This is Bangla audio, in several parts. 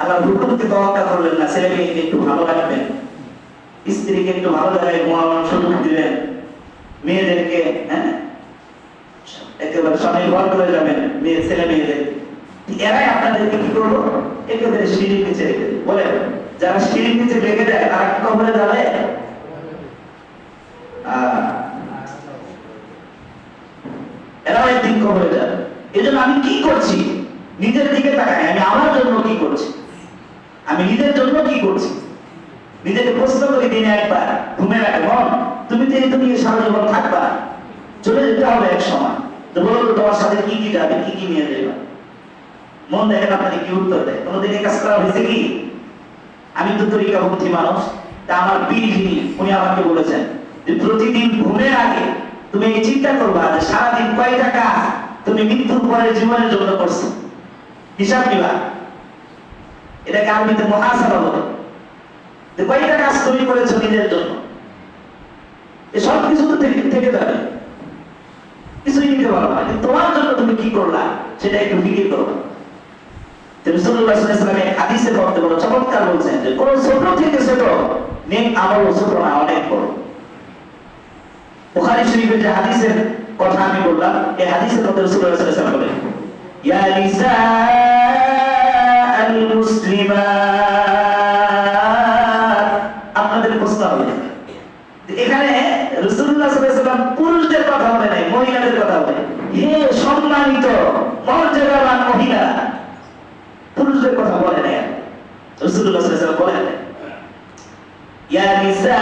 আল্লাহ হুকুমকে তোয়াক্কা করলেন না ছেলে মেয়েকে একটু ভালো রাখবেন। স্ত্রীকে একটু ভালো জায়গায় ঘুমানোর সুযোগ দিলেন। মেয়েদেরকে হ্যাঁ? একেবারে স্বনির্ভর করে যাবেন, মেয়ে ছেলে মেয়েদের এরাই আপনাদেরকে কি করব একেবারে সিঁড়ির নিচে রেখে বলে যারা সিঁড়ির নিচে রেখে দেয়, তারা কি কবরে যাবে? এরাও একদিন কবরে যাবে। এই জন্য আমি কি করছি? নিজের দিকে তাকাই, আমি আমার জন্য কি করছি? আমি নিজের জন্য কি করছি? নিজেকে প্রশ্ন করি দিনে একবার ঘুমে রাখে মন, তুমি তো এই দুনিয়া সারা জীবন থাকবা। চলে যেতে হবে এক সময়। তো বলো তো, তোমার সাথে কি কি যাবে, কি কি নিয়ে যাবে? মন দেখেন আপনাকে কি উত্তর দেয়। কোনোদিন এই কাজ করা হয়েছে কি? আমি তো তরিকাপন্থী মানুষ, তা আমার পীর যিনি উনি আমাকে বলেছেন যে প্রতিদিন ঘুমের আগে তুমি এই চিন্তা করবা যে সারাদিন কয় টাকা তুমি মৃত্যুর পরে জীবনের জন্য করছ। হিসাব নিবা। এটাকে আরবিতে মহাসাবা বলে। যে কয়টা কাজ তুমি করেছ নিজের জন্য? এ সব কিছু তো থেকে যাবে। কিছুই নিতে পারবে না। কিন্তু তোমার জন্য তুমি কি করলা, সেটা একটু ফিকির করো। চমৎকার বলছেন যে ছোট থেকে ছোট নেক ছোট না, অনেক বড়। শরীফের যে হাদিসের কথা আমি বললাম, এই হাদিসের ইয়া নিসা আপনাদের প্রস্তাব এখানে রাসূলুল্লাহ সাল্লাল্লাহু পুরুষদের কথা বলে নাই, মহিলাদের কথা বলে হে সম্মানিত, মর্যাদাবান মহিলা, পুরুষদের কথা বলে নাই। আলাইহি ওয়াসাল্লাম বলেন, ইয়া নিসা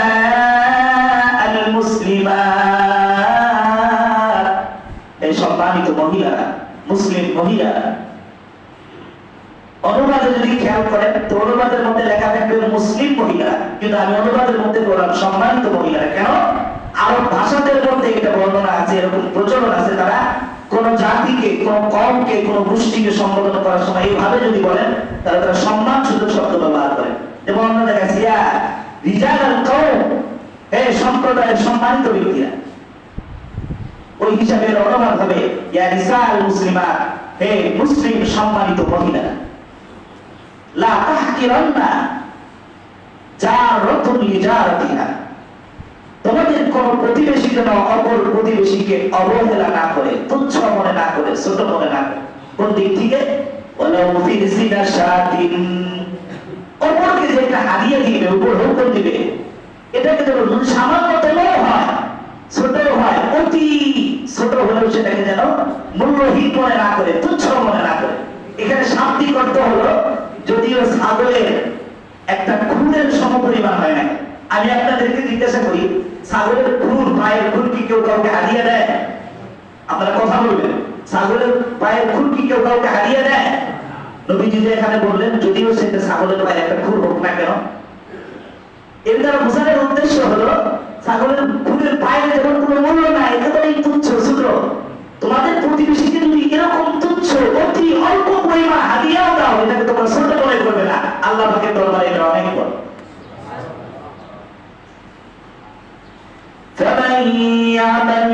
খেয়াল করেন তো অনুবাদের মধ্যে লেখা থাকবে মুসলিম মহিলা, কিন্তু আমি অনুবাদের মধ্যে বললাম সম্মানিত মহিলা। কেন? আরব ভাষাদের মধ্যে এটা বর্ণনা আছে, এরকম প্রচলন আছে, তারা কোন জাতিকে, কোন কমকে কোন গোষ্ঠীকে সম্বোধন করার সময় এইভাবে যদি বলেন, তাহলে তারা সম্মান সূচক শব্দ ব্যবহার করে। যেমন অন্য দেখা ইয়া রিজাল আল কওম সম্প্রদায়ের সম্মানিত ব্যক্তিরা। ওই হিসাবে অনুবাদ হবে, ইয়া নিসাল মুসলিমাত, হে মুসলিম সম্মানিত মহিলারা। লা তাহকিরান্না লিজারাতিহা তোমাদের কোন প্রতিবেশী যেন অপর প্রতিবেশীকে অবহেলা না করে, তুচ্ছ মনে না করে, ছোট মনে না করে, কোন দিক থেকে? অপরকে যে একটা হারিয়ে দিবে উপঢৌকন দিবে এটাকে যেন সামান্য হয় ছোট হয়, অতি ছোট হলেও সেটাকে যেন মূল্যহীন মনে না করে, তুচ্ছ মনে না করে। এখানে শাব্দিক অর্থ হলো ছাগলের একটা খুনের সমপরিমাণ হয় না আমি আপনাদেরকে জিজ্ঞাসা করি, ছাগলের খুর পায়ের খুর কি কেউ কাউকে হারিয়ে দেয়? আপনারা কথা বলবেন, ছাগলের পায়ের খুর কি কেউ কাউকে হারিয়ে দেয়? নবীজি যে এখানে বললেন, যদিও সেটা ছাগলের পায়ে একটা খুর হোক না কেন। এর দ্বারা বোঝানোর উদ্দেশ্য হলো, ছাগলের খুরের পায়ের কোনো মূল্য নাই তুচ্ছ ছোট তোমাদের যদি এরকম তুচ্ছ অতি অল্প পরিমাণ হাদিয়াও দাও এটাকে তোমরা ছোট মনে করবে না আল্লাহ পাকের দরবারে এটা অনেক বড় فمن يعمل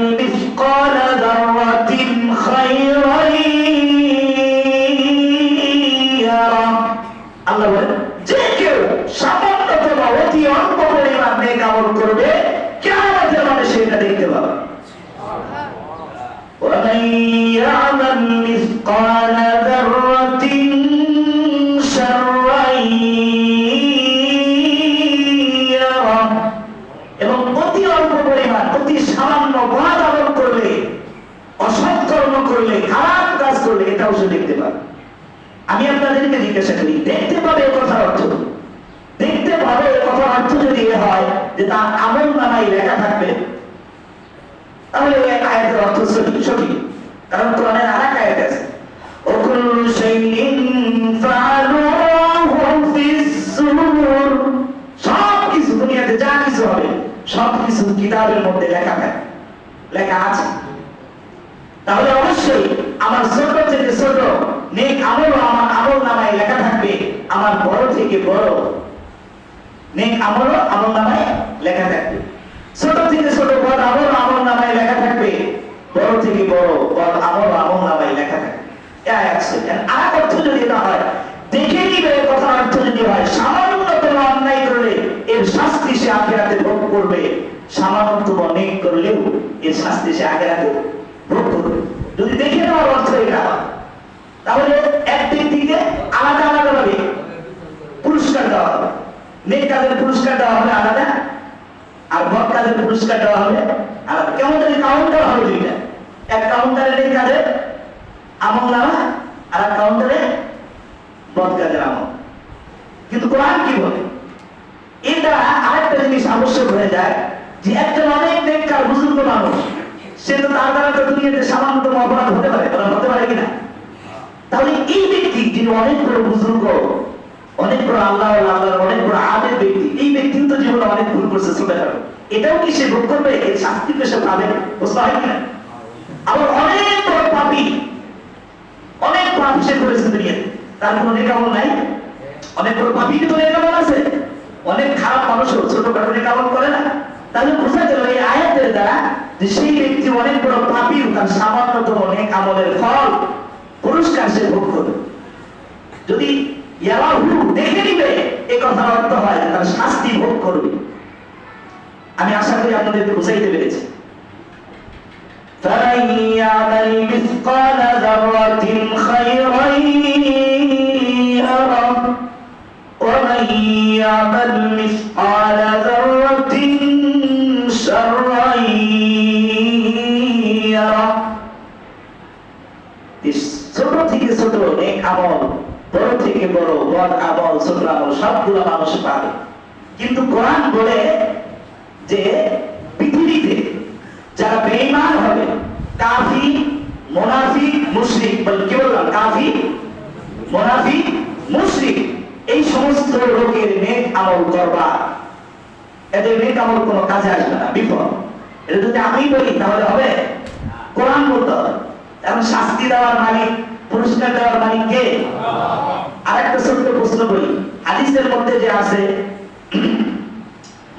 জিজ্ঞাসা করি দেখতে পাবে এ কথার অর্থ দেখতে পাবে এ কথার অর্থ যদি এ হয় যে তার আমল নামাই লেখা থাকবে তাহলে এই আয়াতের অর্থ সঠিক সঠিক কারণ কোরআনের আর এক আয়াত আছে وكل شيء فعلوه في الزبور সব কিছু দুনিয়াতে যা কিছু হবে সব কিছু কিতাবের মধ্যে লেখা থাকে লেখা আছে তাহলে অবশ্যই আমার ছোট থেকে ছোট নেক আমল আমার আমল নামায় লেখা থাকবে, আমার বড় থেকে বড়। নেক আমলও আমল নামায় লেখা থাকবে। ছোট থেকে ছোট পদ আমল আমল নামায় লেখা থাকবে, বড় থেকে বড় পদ আমল আমল নামায় লেখা থাকবে। আর অর্থ যদি না হয়, দেখে নিবে কথা অর্থ যদি হয়, সামান্যতম অন্যায় করলে এর শাস্তি সে আখেরাতে ভোগ করবে। সামান্যতম অনেক করলেও এর শাস্তি সে আখেরাতে ভোগ করবে। যদি দেখে নেওয়ার অর্থ এটা হয় তাহলে এক ব্যক্তিকে আলাদা আলাদা ভাবে পুরস্কার দেওয়া হবে। নেক কাজের পুরস্কার দেওয়া হবে আলাদা, আর বদ পুরস্কার দেওয়া হবে আলাদা। কেমন জানি কাউন্টার হবে দুইটা। এক কাউন্টারে নেক কাজের আমল নামা, আর এক কাউন্টারে বদ কাজের আমল। কিন্তু কোরআন কি বলে? এটা আরেকটা জিনিস আবশ্যক হয়ে যায় যে একজন অনেক নেককার, বুজুর্গ মানুষ, সে তো তার দ্বারা তো দুনিয়াতে সামান্যতম অপরাধ হতে পারে হতে পারে কিনা তাহলে এই ব্যক্তি যিনি অনেক বড় বুজুর্গ, অনেক বড় আল্লাহ আল্লাহর অনেক বড় আবেদ ব্যক্তি। এই ব্যক্তি তো জীবনে অনেক ভুল করছে ছোটখাটো এটাও কি সে ভোগ করবে? এর শাস্তি পেশে পাবে? বুঝতে হয় কিনা? আবার অনেক বড় পাপি, অনেক পাপ সে করেছে তার কোনো নেকামল নাই? অনেক বড় পাপি কিন্তু নেকামল আছে। অনেক খারাপ মানুষও ছোটখাটো নেকামল করে না। তাহলে বোঝা গেল এই আয়াতের দ্বারা যে সেই ব্যক্তি অনেক বড় পাপি তার সামান্যতম অনেক আমলের ফল পুরস্কার সে ভোগ করবে। যদি ইয়াহু দেখে নিবে এ কথার অর্থ হয় যে তার শাস্তি ভোগ করবে আমি আশা করি আপনাদেরকে বুঝাইতে পেরেছি فمن يعمل مثقال ذرة خيرا يره ومن يعمل مثقال বদ আমল ছোট আমল সবগুলো মানুষ পাবে। কিন্তু কোরআন বলে যে পৃথিবীতে যারা বেঈমান হবে, কাফি মুনাফিক মুশরিক, বল কি বললাম? কাফি মুনাফিক মুশরিক, এই সমস্ত লোকের নেক আমল করবা। এদের নেক আমল কোনো কাজে আসবে না বিফল এটা যদি আমি বলি, তাহলে হবে? কোরআন বলতে হবে। এখন শাস্তি দেওয়ার মালিক, পুরস্কার দেওয়ার মালিক কে? আরেকটা ছোট্ট প্রশ্ন বলি হাদিসের মধ্যে যে আছে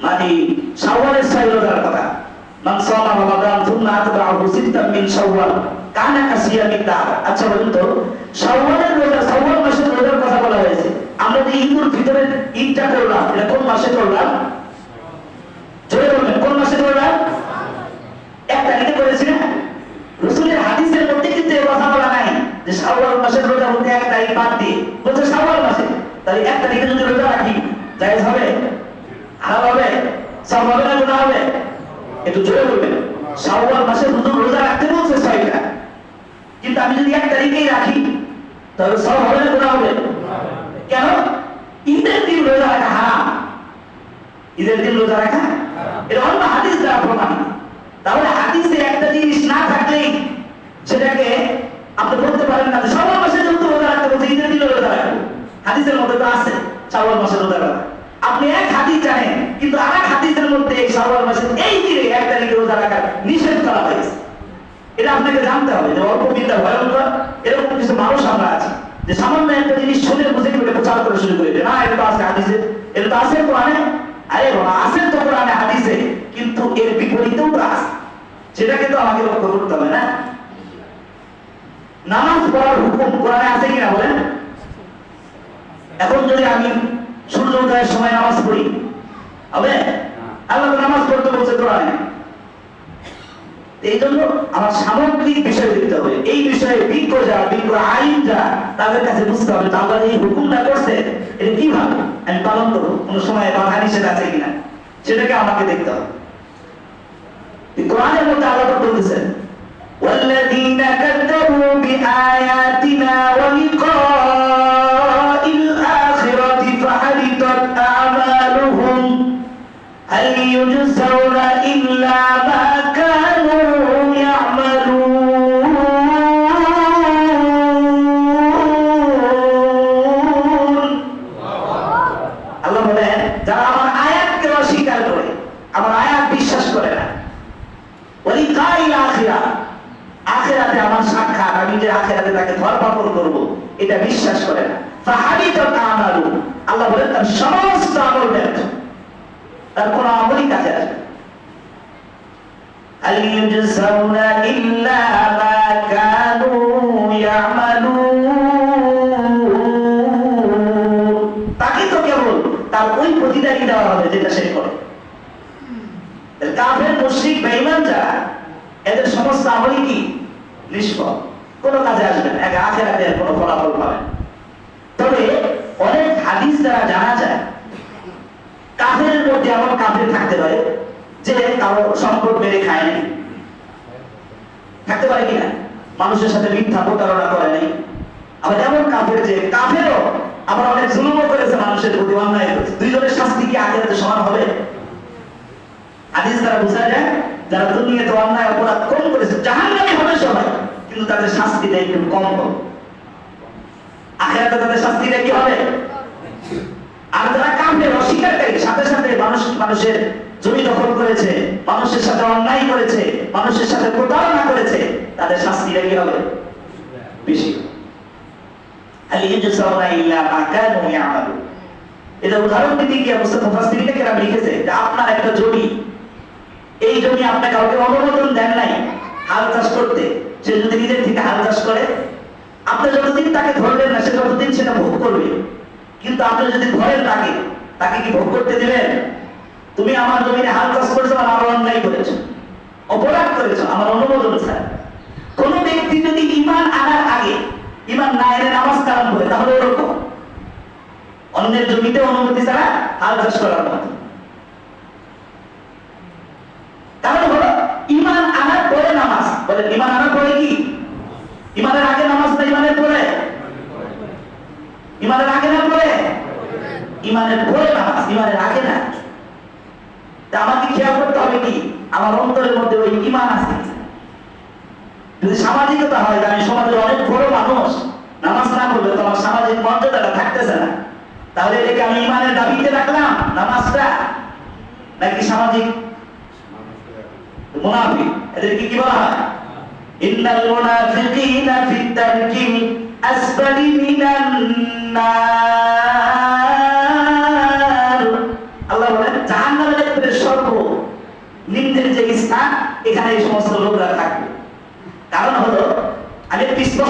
মানে শাওয়ালের কথা। রমাদান সিত্তাম মিন কানা আচ্ছা বলুন তো, শাওয়ালের রোজা মাসের রোজার কথা বলা হয়েছে। আমরা যে ঈদুল ফিতরের ঈদটা করলাম, এটা কোন মাসে করলাম? জোরে বলবেন, কোন মাসে করলাম? এক তারিখে করেছি না? রসুলের হাদিসের মধ্যে কিন্তু এ কথা বলা যে শাওয়াল মাসের রোজা মধ্যে এক তারিখ বাদ দিয়ে, বলছে শাওয়াল মাসে। তাহলে এক তারিখে যদি রোজা রাখি, জায়েজ হবে? হারাম হবে? সব হবে না গুনাহ হবে? একটু জোরে বলবেন। শাওয়াল মাসে হুজুর রোজা রাখতে বলছে ছয়টা। কিন্তু আমি যদি এক তারিখেই রাখি, তাহলে সব হবে না গুনাহ হবে? কেন? ঈদের দিন রোজা রাখা হারাম। ঈদের দিন রোজা রাখা এটা অন্য হাদিস দ্বারা প্রমাণিত। তাহলে হাদিসে একটা জিনিস না থাকলেই সেটাকে আপনি বলতে পারেন না সবার মাসে যেহেতু রোজা রাখতে বলছে ঈদের দিন রোজা রাখব হাদিসের মধ্যে তো আছে, শাওয়াল মাসে রোজা রাখা আপনি এক হাদিস জানেন, কিন্তু আর এক হাদিসের মধ্যে এই শাওয়াল মাসে এই দিনে এক তারিখে রোজা রাখা নিষেধ করা হয়েছে। এটা আপনাকে জানতে হবে যে অল্প বিদ্যা, ভয়ঙ্কর। এরকম কিছু মানুষ আমরা আছি, যে সামান্য একটা জিনিস শুনে বুঝে প্রচার শুরু করে না, এটা তো আছে হাদিসে, এটা তো আছে কোরআনে। আরে বাবা আছে তো কোরআনে, হাদিসে। কিন্তু এর বিপরীতেও তো আছে। সেটাকে তো আমাকে লক্ষ্য করতে হবে, না? নামাজ পড়ার হুকুম কোরআনে আছে কিনা বলেন? এখন যদি আমি সূর্য উদয়ের সময় নামাজ পড়ি হবে? আল্লাহ নামাজ পড়তে বলছে কোরআনে। এই জন্য আমার সামগ্রিক বিষয় দেখতে হবে। এই বিষয়ে বিজ্ঞ যা বিজ্ঞ আইন যা তাদের কাছে বুঝতে হবে আল্লাহ এই হুকুমটা করছে এটা কীভাবে? আমি পালন করব। কোন সময় বাধা নিষেধ আছে কিনা? সেটাকে আমাকে দেখতে হবে। কোরআনের মধ্যে আল্লাহ তো বলতেছেন والذين كذبوا بآياتنا ولقاء তাকে তো কেবল তার ওই দেওয়া হবে যেটা সে করে। কাফের, মুশরিক, বেঈমান যারা, এদের কি? নিষ্ফল। কোনো কাজে ফলাফল তবে অনেক হাদিস দ্বারা জানা যায়, কাফের মধ্যে এমন কাফের থাকতে পারে যে কারও সম্পদ মেরে খায় নাই থাকতে পারে কিনা? মানুষের সাথে মিথ্যা প্রতারণা করে নাই। আবার এমন কাফের যে কাফেরও আবার অনেক জুলুমও করেছে, মানুষের প্রতি অন্যায় দুইজনের শাস্তি কি আখেরাতে সমান হবে? বোঝা যায়, যারা দুনিয়াতে অন্যায়, অপরাধ কম করেছে হবে সবাই, কিন্তু তাদের একটু কম হবে আখেরাতে তাদের কি হবে? আর যারা কামড়ের অস্বীকারী সাথে সাথে মানুষ মানুষের জমি দখল করেছে, মানুষের সাথে অন্যায় করেছে, মানুষের সাথে প্রতারণা করেছে তাদের শাস্তিটা কি হবে? বেশি। আপনার একটা এই কাউকে দেন নাই, হাল করতে। যদি নিজের থেকে হাল করে, আপনি তাকে না সেটা ভোগ করবে। কিন্তু আপনি যদি ধরেন তাকে তাকে কি ভোগ করতে দিবেন? তুমি আমার জমিনে হাল চাষ করেছ, আমার অন্যায় করেছ, অপরাধ করেছ, আমার অনুমোদন ছাড়া কোন ব্যক্তি যদি ইমান আনার আগে ইমান না এনে নামাজ কালাম করে, তাহলে ওরকম। অন্যের জমিতে অনুমতি ছাড়া হাল চাষ করার মতো। কারণ হলো ইমান আনার পরে নামাজ? বলে ইমান আনার পরে কি? ইমানের আগে নামাজ না ইমানের পরে? ইমানের আগে না পরে? ইমানের পরে নামাজ ইমানের আগে না। তা আমাকে খেয়াল করতে হবে কি? আমার অন্তরের মধ্যে ওই ইমান আছে। যদি সামাজিকতা হয় আমি সমাজের অনেক বড় মানুষ। নামাজ না করলে সামাজিক মর্যাদাটা থাকতেছে না। তাহলে এটাকে আমি ইমানের দাবিতে রাখলাম, নামাজটা? নাকি সামাজিক? এদেরকে কি বলা হয়? ইন্নাল মুনাফিকিনা ফিত আসফালি মিনান নার আল্লাহ বলেন জাহান্নামের ভিতরে সর্ব নিম্নের যে স্থান এখানে এই সমস্ত লোকরা থাকবে কারণ হলো আমি একটু স্পষ্ট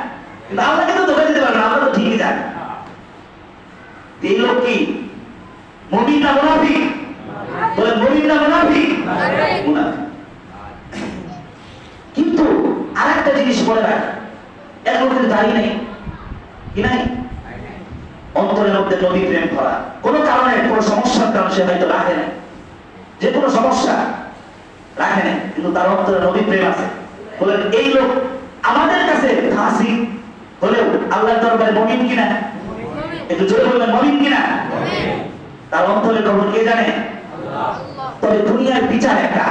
কিন্তু আল্লাহকে তো ধোকা দিতে পারবে না, আমরা তো ঠিকই জানি। এই লোক কি? মুমিন না মুনাফিক? বলেন মুমিন না মুনাফিক। কিন্তু আর একটা জিনিস মনে রাখ এক লোকের দাঁড়িয়ে নেই। কি নাই? অন্তরের মধ্যে নবী প্রেম করা। কোনো কারণে, কোনো সমস্যার কারণে সে হয়তো রাখে না যে কোনো সমস্যা রাখে না কিন্তু তার অন্তরে নবী প্রেম আছে। বলেন এই লোক আমাদের কাছে ফাঁসি হলেও আল্লাহর দরবারে মমিন কিনা? একটু জোরে বলবেন, মমিন কিনা? তার অন্তরের খবর কে জানে? তবে দুনিয়ার বিচার একটা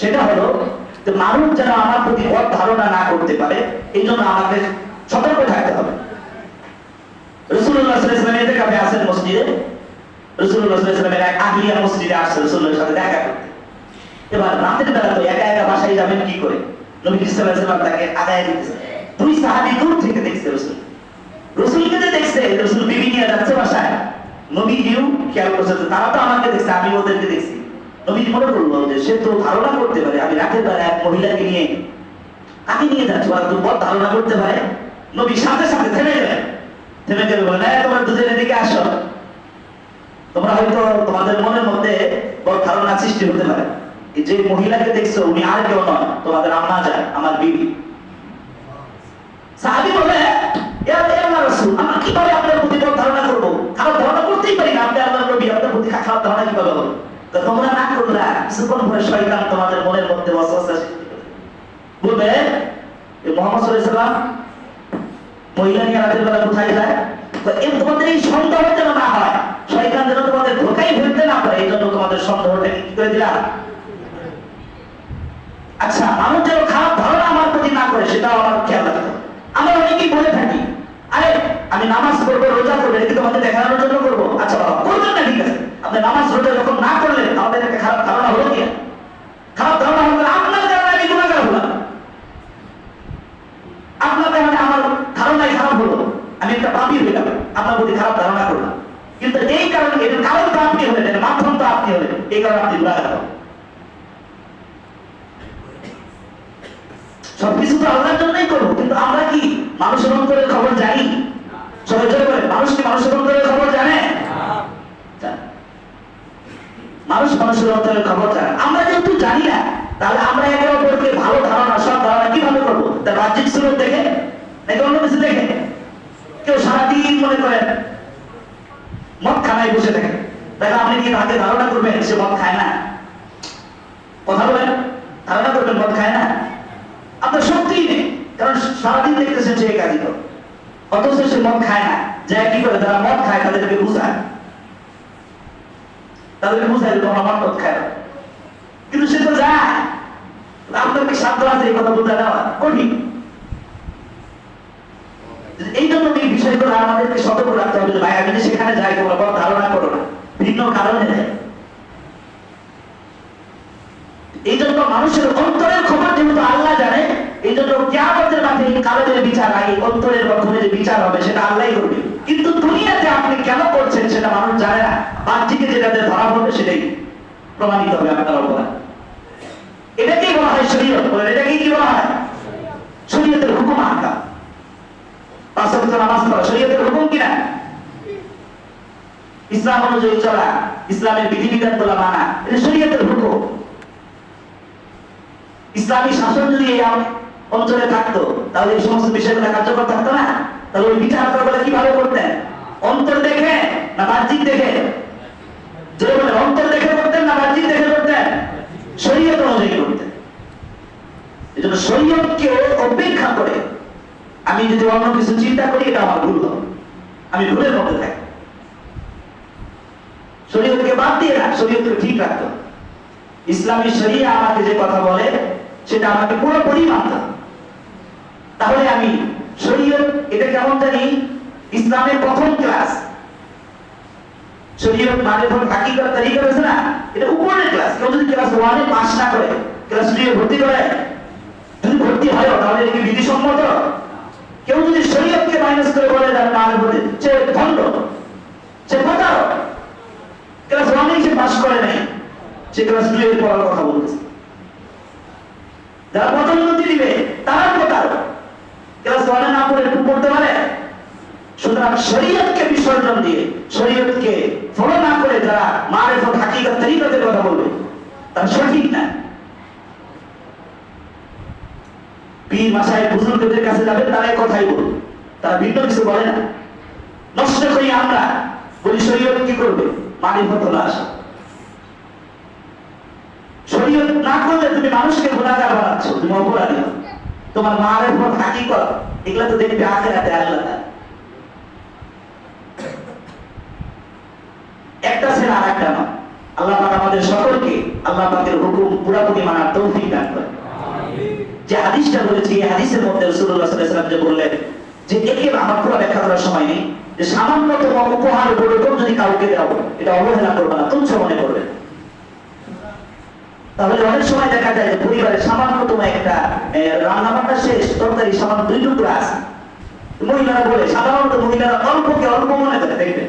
সেটা হলো যে মানুষ যেন আমার প্রতি বদ ধারণা না করতে পারে এই জন্য আমাকে সতর্ক থাকতে হবে। রসুল্লাহ সাল্লাম এতে কাপে আসেন মসজিদে। রসুল্লাহ সাল্লামের এক আহিয়া মসজিদে আসছে রসুল্লাহর সাথে দেখা করতে। এবার রাতের বেলা তো একা একা বাসায় যাবেন কি করে? নবী সাল্লাম তাকে আদায় দিতেছে দুই সাহাবি দূর থেকে দেখছে রসুল। রসুলকে যে দেখছে রসুল বিবি নিয়ে যাচ্ছে বাসায়। নবী কেউ খেয়াল করছে তারা তো আমাকে দেখছে আমি ওদেরকে দেখছি। নবী মনে করল যে সে তো ধারণা করতে পারে আমি রাতের বেলা এক মহিলাকে নিয়ে কাকে নিয়ে যাচ্ছি ওরা তো বড় ধারণা করতে পারে। নবী সাথে সাথে থেমে গেলেন। থেমে গেলে "এই, তোমরা দুজনের দিকে আসো। তোমরা হয়তো তোমাদের মনের মধ্যে বড় ধারণা সৃষ্টি হতে পারে। যে মহিলাকে দেখছ উনি আর কেউ নয় তোমাদের আম্মা যায় আমার বিবি। সাহাবি বলে, "ইয়া ইয়া রাসূল, আমরা কীভাবে আপনার প্রতি ধারণা করব? ধারণা করতেই পারি না। আপনি নবী, আপনার প্রতি ধারণা কীভাবে তোমরা না করলা শয়তান তোমাদের মনের মধ্যে মোহাম্মদ সাল্লাম মহিলা নিয়ে রাতের বেলা কোথায় যায়? তোমাদের এই সন্দেহ যেন না হয়, শয়তান যেন তোমাদের ধোকাই ফেলতে না পারে, এই জন্য তোমাদের সন্দেহটা কি করে দিলাম? আচ্ছা মানুষ যেন খারাপ ধারণা আমার প্রতি না করে, সেটাও আমার আমি নামাজ করব রোজা করব এটা তোমাদের দেখানোর জন্য করব। আচ্ছা বাবা, করবেন না, ঠিক আছে। আপনি নামাজ, রোজা যখন না করলেন আমাদের একটা খারাপ ধারণা হলো কি? খারাপ ধারণা হলো আপনার কারণে আমি হলাম। আপনার কারণে আমার ধারণাই খারাপ হলো। আমি একটা পাপি হইলাম আপনার প্রতি খারাপ ধারণা করলাম। কিন্তু এই কারণে, এর কারণ তো আপনি হলেন, এর মাধ্যম তো আপনি হলেন, এই কারণে আপনি গুণাগার হলেন সবকিছু তো আল্লাহর জন্যই করব, কিন্তু আমরা কি মানুষ করে খবর জানি? সবাই জোরে বলে মানুষ কি মানুষের অন্তরের খবর জানে। মানুষ মানুষের অন্তরের খবর জানে। আমরা যেহেতু জানি না তাহলে আমরা একে অপরকে ভালো ধারণা সব ধারণা কীভাবে করব? তার বাহ্যিক স্বরূপ দেখে নাকি অন্য কিছু দেখে? কেউ সারাদিন মনে করেন মদ খানায় বসে থাকে। তাহলে আপনি কি তাকে ধারণা করবেন? সে মদ খায় না। কথা বলেন ধারণা করবেন মদ খায় না? আপনার সত্যিই নেই কারণ সারাদিন দেখতেছেন সে কাজই করে অথচ সে মদ খায় না। যা কি করে? যারা মদ খায়, তাদেরকে বুঝায়। তাদেরকে বুঝায় তোমরা মদ মদ খায় না। কিন্তু সে তো যায়। আপনার কি সাধ্য আছে এই কথা বোঝা দেওয়া। কঠিন। এই জন্য এই বিষয়গুলো আমাদেরকে সতর্ক রাখতে হবে ভাই, আমি সেখানে যাই, তোমরা কোনো ধারণা করো না। ভিন্ন কারণে এই জন্য মানুষের অন্তরের খবর যেহেতু আল্লাহ জানে এই জন্য কেয়ামতের মাঠে এই কারণের বিচার আগে অন্তরের মাধ্যমে যে বিচার হবে, সেটা আল্লাহই করবে। কিন্তু দুনিয়াতে আপনি কেন করছেন সেটা মানুষ জানে না। বাহ্যিকে যেটাতে ধরা পড়বে সেটাই প্রমাণিত হবে আপনার অপরাধ এটাকেই বলা হয় বলেন, এটাকেই কি বলা হয়? শরীয়তের হুকুম আহকা পাঁচ নামাজ পড়া, শরীয়তের হুকুম কিনা? ইসলাম অনুযায়ী চলা, ইসলামের বিধিবিধান তোলা মানা, এটা শরীয়তের হুকুম। ইসলামী শাসন যদি এই অঞ্চলে থাকতো, তাহলে এই সমস্ত বিষয়গুলো কার্যকর থাকতো না? তাহলে ওই বিচার বলে কীভাবে করতেন? অন্তর দেখে না বাহ্যিক দেখে? যে বলে অন্তর দেখে করতেন না বাহ্যিক দেখে করতেন? শরীয়ত অনুযায়ী করতেন। এই জন্য শরীয়তকে অপেক্ষা করে আমি যদি অন্য কিছু চিন্তা করি, এটা আমার ভুল হবে। আমি ভুলের মধ্যে থাকি। শরীয়তকে বাদ দিয়ে রাখ, শরীয়তকে ঠিক রাখতো ইসলামী শরিয়া আমাকে যে কথা বলে, সেটা আমাকে পুরোপুরি মানতে। তাহলে আমি শরীয়ত, এটা কেমন জানি? ইসলামের প্রথম ক্লাস শরীয়ত মানে ধর হাকিকত তারিকা রয়েছে না? এটা উপরের ক্লাস কেউ যদি ক্লাস ওয়ানে পাস না করে ক্লাস টু ভর্তি করে, যদি ভর্তি হয় তাহলে এটা কি বিধিসম্মত? কেউ যদি শরীয়তকে মাইনাস করে বলে তার মানে বলে, সে ভণ্ড, সে প্রতারক। ক্লাস ওয়ানেই সে পাস করে নাই। সে ক্লাস টু এর পড়ার কথা বলতেছে। যারা পদোন্নতি দিবে তারা প্রতারক ক্লাস ওয়ানে না পড়ে একটু পড়তে পারে সুতরাং শরীয়তকে বিসর্জন দিয়ে, শরীয়তকে ফলো না করে যারা মারেফত হাকিকত তরিকতের কথা বলবে। তারা সঠিক না। পীর মাসায় বুজুর্গদের কাছে যাবে তারা কথাই বলবে। তারা ভিন্ন কিছু বলে না। নষ্ট করি আমরা, বলি শরীয়ত কি করবে? মারিফত হলো আসা শরীয়ত না করলে তুমি মানুষকে গুণাগার বানাচ্ছ, তুমি অপরাধী। তোমার মারেফত হাকিকত, এগুলা তো দেখবে আখেরাতে আল্লাহ একটা ছেলে আর একটা নয়। আল্লাহ পাক আমাদের সকলকে আল্লাহ পাকের হুকুম পুরাপুরি মানার তৌফিক দান করে যে হাদিসটা বলেছি, এই হাদিসের মধ্যে রাসূলুল্লাহ সাল্লাল্লাহু যে বললেন যে একে আমার পুরো ব্যাখ্যা করার সময় নেই, যে সামান্যতম উপহার বড়টুক যদি কাউকে দাও এটা অবহেলা করবে না, তুচ্ছ মনে করবে। তাহলে অনেক সময় দেখা যায় যে পরিবারে সামান্যতম একটা রান্নাবান্না শেষ, তরকারি সামান্য দুই টুকরা আছে। মহিলারা বলে, সাধারণত মহিলারা অল্পকে অল্প মনে করে, দেখবেন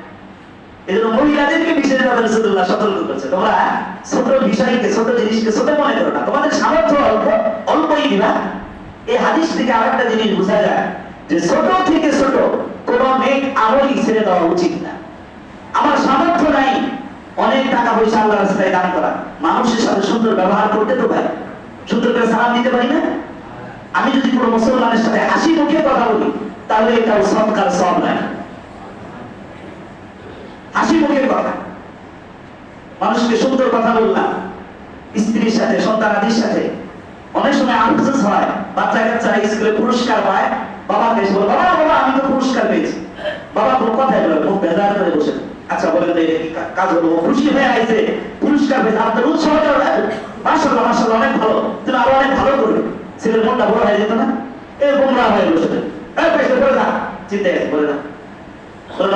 এই জন্য মহিলাদেরকে বিশেষভাবে রসুল্লাহ সতর্ক করছে। তোমরা ছোট বিষয়কে, ছোট জিনিসকে ছোট মনে করো না। তোমাদের সামর্থ্য অল্প, অল্পই দিবা। এই হাদিস থেকে আরেকটা জিনিস বোঝা যায় যে ছোট থেকে ছোট কোন মেঘ আমলই ছেড়ে দেওয়া উচিত না। আমার সামর্থ্য নাই অনেক টাকা পয়সা আল্লাহ রাস্তায় দান করা। মানুষের সাথে সুন্দর ব্যবহার করতে তো ভাই সুন্দর করে সালাম দিতে পারি না? আমি যদি কোনো মুসলমানের সাথে হাসি মুখে কথা বলি, তাহলে এটা সৎকার সব নাই হাসি মুখের কথা। মানুষকে সুন্দর কথা বললাম। স্ত্রীর সাথে সন্তান আদির সাথে। অনেক সময় আফসোস হয় বাচ্চা কাচ্চারা স্কুলে পুরস্কার পায় বাবাকে এসে বলে, বাবা বাবা, আমি তো পুরস্কার পেয়েছি। বাবা কোনো কথাই বলে, মুখ বেজার করে বসে আচ্ছা বলে তো এটা কাজ হলো খুশি হয়ে আইছে। পুরস্কার পেয়েছে আপনার উৎসাহ মাসাল্লাহ মাসাল্লাহ অনেক ভালো। তুমি আরও অনেক ভালো করবে ছেলের মনটা বড় হয়ে যেত না? এ বোমরা হয়ে বসে চিন্তা গেছে বলে না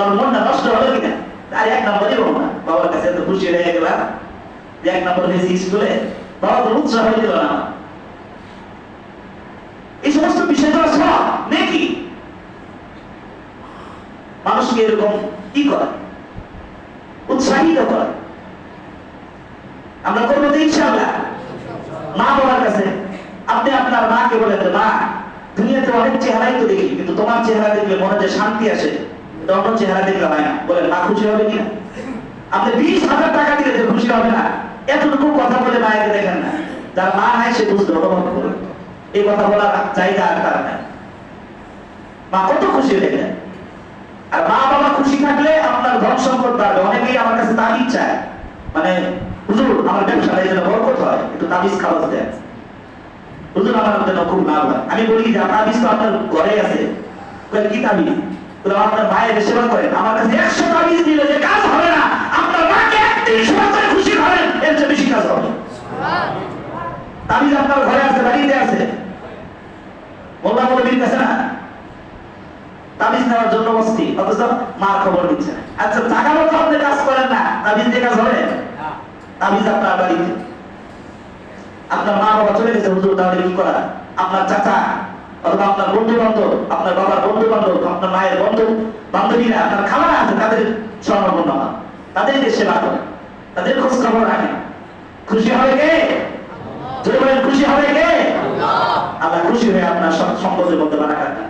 আমার মনটা নষ্ট হলো কিনা? আর এক নম্বরই বলো না। বাবার কাছে এত খুশি হয়ে গেলাম যে এক নম্বর হয়েছে স্কুলে। বাবা তো উৎসাহ দিল না। এই সমস্ত বিষয়গুলো সব নাকি? মানুষকে এরকম কি করে? উৎসাহিত করে। আমরা করব তো ইনশাআল্লাহ। মা বাবার কাছে। আপনি আপনার মাকে বলেন মা, দুনিয়াতে অনেক চেহারাই তো দেখি, কিন্তু তোমার চেহারা দেখলে মনে যে শান্তি আসে। অন্য চেহারা দেখলে না বলেন, মা খুশি হবে কিনা? আপনি বিশ হাজার টাকা দিলে খুশি হবে না। এতটুকু কথা বলে মায়েকে দেখেন না। যার মা নাই, সে বুঝতে অনুভব করবে। এই কথা বলার জায়গা আর তার নাই। মা কত খুশি হয়ে যায় আর মা বাবা খুশি থাকলে আপনার ধন সম্পদ বাড়বে। অনেকেই আমার কাছে তাবিজ চায়। মানে হুজুর, আমার ব্যবসাটা যেন বরকত হয় একটু তাবিজ খাওয়াজ দেয়। হুজুর, আমার জন্য খুব লাভ হয়। আমি বলি যে, তাবিজ তো আপনার ঘরে আছে। কি তাবিজ? আপনার মায়ের সেবা করেন। আমার কাছে একশো তাবিজ দিলে যে কাজ হবে না, আপনার মাকে একদিন সেবা করে খুশি করেন, এর চেয়ে বেশি কাজ হবে তাবিজ আপনার ঘরে আছে, বাড়িতে আছে। মোল্লা মৌলবীর কাছে না? তাবিজ নেওয়ার জন্য বসতি, অথচ মার খবর দিচ্ছে। আচ্ছা টাকা মতো আপনি কাজ করেন না, তাবিজ দিয়ে কাজ হবে? তাবিজ আপনার বাড়িতে। আপনার মা বাবা চলে গেছে, হুজুর, তাহলে কি করা? আপনার চাচা অথবা আপনার বন্ধু বান্ধব আপনার বাবার বন্ধু বান্ধব আপনার মায়ের বন্ধু, বান্ধবীরা, আপনার খামারা আছে, তাদের স্বর্ণপূর্ণ হন তাদেরকে সেবা করে তাদের খোঁজ খবর রাখে খুশি হবে কে? খুশি হবে কে? আল্লাহ খুশি হয়ে আপনার সম্পদের মধ্যে বারাকাত দান।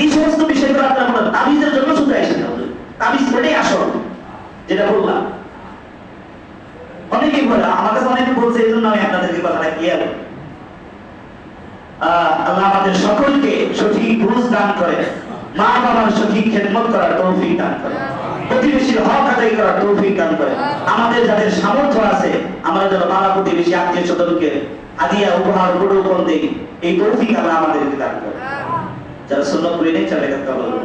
এই সমস্ত বিষয়গুলো আপনার মনে তাবিজের জন্য শুধু আসে তাবিজ এটাই আসল, যেটা বললাম। অনেকেই বলে, আমার কাছে অনেকে বলছে, এই জন্য আমি আপনাদেরকে কথাটা ক্লিয়ার আল্লাহ আমাদের সকলকে সঠিক বুঝ দান করে। মা বাবার সঠিক খেদমত করার তৌফিক দান করে। প্রতিবেশীর হক আদায় করার তৌফিক দান করে। আমাদের যাদের সামর্থ্য আছে, আমরা যেন পাড়া প্রতিবেশী আত্মীয় স্বজনকে আদিয়া উপহার গড়ে দেই, এই তৌফিক আল্লাহ আমাদেরকে দান করে। যারা সুন্নত করে নেই তাদের কথা বলব।